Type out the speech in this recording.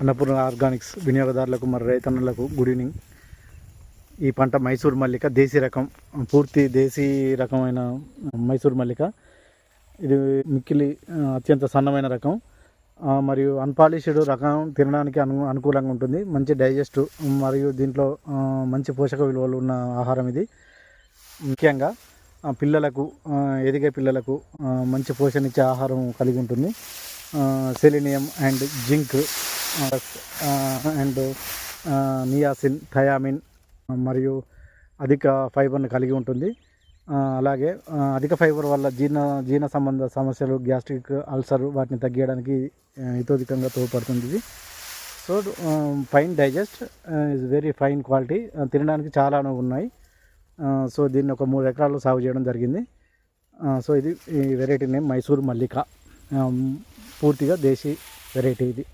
Annapurna Organics వినియోగదారులకు మరి రైతన్నులకు good evening. ఈ పంట మైసూర్ మల్లిక దేశీ రకం పూర్తి దేశీ రకమైన మైసూర్ మల్లిక. ఇది మిక్కిలి అత్యంత సన్నమైన రకం. మరియు అన్పాలిష్డ్ రకం తినడానికి అను అనుకూలంగా ఉంటుంది. మంచి డైజెస్ట్ మరియు దీంట్లో మంచి పోషక విలువలు ఉన్న ఆహారం ఇది. ముఖ్యంగా ఆ, పిల్లలకు ఎదిగే పిల్లలకు మంచి పోషణ ఇచ్చే ఆహారం కలిగి ఉంటుంది. Selenium and zinc and niacin thiamine మరియు అధిక ఫైబర్ను కలిగి ఉంటుంది. అలాగే అధిక ఫైబర్ వల్ల జీర్ణ జీర్ణ సంబంధ సమస్యలు గ్యాస్ట్రిక్ అల్సర్ వాటిని తగ్గించడానికి హితోధికంగా తోడ్పడుతుంది ఇది. So fine digest is very fine quality తినడానికి చాలా ఉన్నాయి. సో దీన్ని ఒక మూడు ఎకరాల్లో సాగు చేయడం జరిగింది. సో ఇది ఈ వెరైటీ నేమ్ మైసూర్ మల్లిక. పూర్తిగా దేశీ వెరైటీ ఇది.